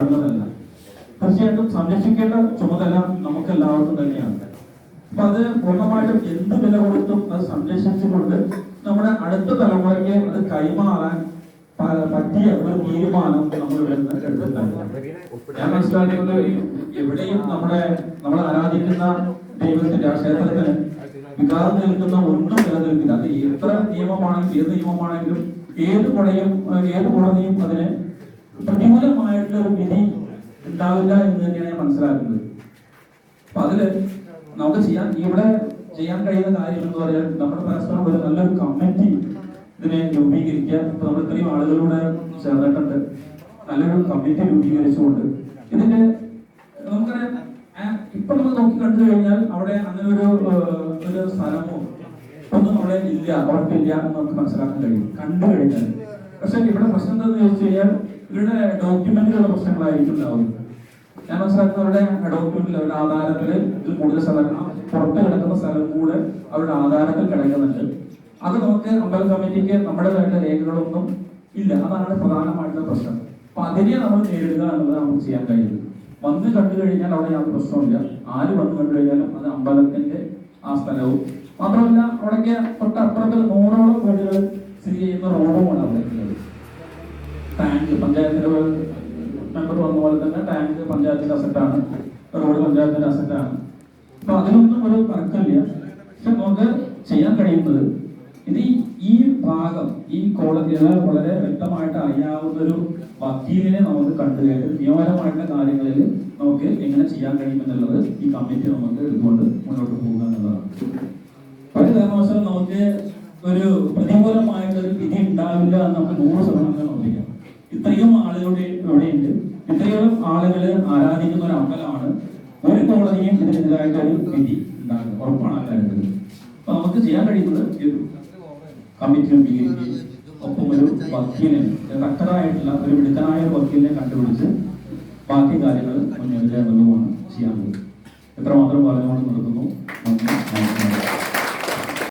തീർച്ചയായിട്ടും സംരക്ഷിക്കേണ്ട ചുമതല നമുക്ക് എല്ലാവർക്കും തന്നെയാണ്. അപ്പൊ അത് പൂർണമായിട്ടും എന്ത് വില കൊടുത്തും അത് സംരക്ഷിച്ചുകൊണ്ട് നമ്മുടെ അടുത്ത തലമുറയ്ക്ക് അത് കൈമാറാൻ പറ്റിയ ഒരു തീരുമാനം നമ്മൾ ഞാൻ മനസ്സിലാക്കുന്നത് എവിടെയും നമ്മുടെ നമ്മൾ ആരാധിക്കുന്ന ദൈവത്തിന്റെ ആ ക്ഷേത്രത്തിന് വികാരം നിൽക്കുന്ന ഒന്നും നിലനിൽക്കില്ല. അത് എത്ര നിയമമാണെങ്കിലും ഏത് നിയമമാണെങ്കിലും ഏത് കുടയും ഏത് കുടനെയും അതിന് പ്രതികൂലമായിട്ടുള്ള ഒരു വിധി ഉണ്ടാവില്ല എന്ന് തന്നെയാണ് ഞാൻ മനസ്സിലാക്കുന്നത്. അപ്പൊ അതിൽ നമുക്ക് ചെയ്യാൻ ഇവിടെ ചെയ്യാൻ കഴിയുന്ന കാര്യം എന്ന് പറയാൻ നമ്മുടെ പരസ്പരം ഒരു നല്ലൊരു കമ്മിറ്റി ഇതിനെ രൂപീകരിക്കുക. ഇപ്പൊ നമ്മൾ ഇത്രയും ആളുകളിലൂടെ ചേർന്നിട്ടുണ്ട്. നല്ലൊരു കമ്മിറ്റി രൂപീകരിച്ചുകൊണ്ട് ഇതിന്റെ നമുക്കറിയാം ഇപ്പൊ നമ്മൾ നോക്കി കണ്ടു കഴിഞ്ഞാൽ അവിടെ അങ്ങനെ ഒരു ഒരു സ്ഥലമോ ഒന്നും അവിടെ ഇല്ല അവർക്കില്ല എന്ന് നമുക്ക് മനസ്സിലാക്കാൻ കഴിയും. കണ്ടു കഴിഞ്ഞാൽ. പക്ഷെ ഇവിടെ പ്രശ്നം എന്താണെന്ന് ചോദിച്ചു കഴിഞ്ഞാൽ ഇവരുടെ ഡോക്യുമെന്റുകളുടെ പ്രശ്നങ്ങളായിരിക്കും ഉണ്ടാവുന്നത് ഞാൻ മനസ്സിലാക്കുന്ന അവരുടെ ഡോക്യുമെന്റിൽ അവരുടെ ആധാരത്തിൽ ഇതിൽ കൂടുതൽ സ്ഥലം പുറത്ത് കിടക്കുന്ന സ്ഥലം കൂടെ അവരുടെ ആധാരത്തിൽ കിടക്കുന്നുണ്ട്. അത് നമുക്ക് അമ്പല കമ്മിറ്റിക്ക് നമ്മുടേതായിട്ട് രേഖകളൊന്നും ഇല്ല. അതാണ് പ്രധാനമായിട്ടുള്ള പ്രശ്നം. അപ്പൊ അതിനെ നമ്മൾ നേരിടുക എന്നുള്ളത് നമുക്ക് ചെയ്യാൻ കഴിയുന്നത്. വന്ന് കണ്ടു കഴിഞ്ഞാൽ അവിടെ യാതൊരു പ്രശ്നമില്ല ആര് വന്ന് കണ്ടു കഴിഞ്ഞാലും അത് അമ്പലത്തിന്റെ ആ സ്ഥലവും. മാത്രമല്ല അവിടേക്ക് തൊട്ടപ്പുറത്ത് നൂറോളം വീടുകൾ സ്ഥിതി ചെയ്യുന്ന റോഡുമാണ് അവിടെ. ടാങ്ക് മെമ്പർ വന്ന പോലെ തന്നെ ടാങ്ക് പഞ്ചായത്തിന്റെ അസറ്റാണ് റോഡ് പഞ്ചായത്തിന്റെ അസറ്റാണ് അപ്പൊ അതിനൊന്നും ഒരു തർക്കമില്ല പക്ഷെ നമുക്ക് ചെയ്യാൻ കഴിയുന്നത് ഇത് ഈ- ഭാഗം ഈ കോടതികളെ വളരെ വ്യക്തമായിട്ട് അറിയാവുന്ന ഒരു വക്കീലിനെ നമുക്ക് കണ്ടുകഴിഞ്ഞ് നിയമപരമായിട്ടുള്ള കാര്യങ്ങളിൽ നമുക്ക് എങ്ങനെ ചെയ്യാൻ കഴിയുമെന്നുള്ളത് ഈ കമ്മിറ്റി നമുക്ക് എടുത്തുകൊണ്ട് മുന്നോട്ട് പോകുക എന്നുള്ളതാണ്. പല കാരണവശാലും നമുക്ക് ഒരു പ്രതികൂലമായിട്ടൊരു വിധി ഉണ്ടാവില്ല എന്ന് നമുക്ക് നൂറ് ശതമാനം ഉറപ്പിക്കാം. ഇത്രയും ആളുകളുടെ ഇവിടെയുണ്ട് ഇത്രയും ആളുകൾ ആരാധിക്കുന്ന ഒരു അമ്പലമാണ്. ഒരു കോളനിയും ഇതിനെതിരായിട്ട് ഒരു വിധി ഉണ്ടാകുന്നത് ഉറപ്പാണ് ആ കാര്യത്തിൽ. അപ്പൊ നമുക്ക് ചെയ്യാൻ കഴിയുന്നത് ഈ ഒരു ഒപ്പം ഒരു വക്കീലിനെ ഡക്ടറായിട്ടുള്ള ഒരു മിടുക്കനായ ഒരു വക്കീലിനെ കണ്ടുപിടിച്ച് ബാക്കി കാര്യങ്ങൾ മുന്നേറുക ചെയ്യാൻ ചെയ്യാനുള്ളത് എത്രമാത്രം പറഞ്ഞുകൊണ്ട് നിർത്തുന്നു.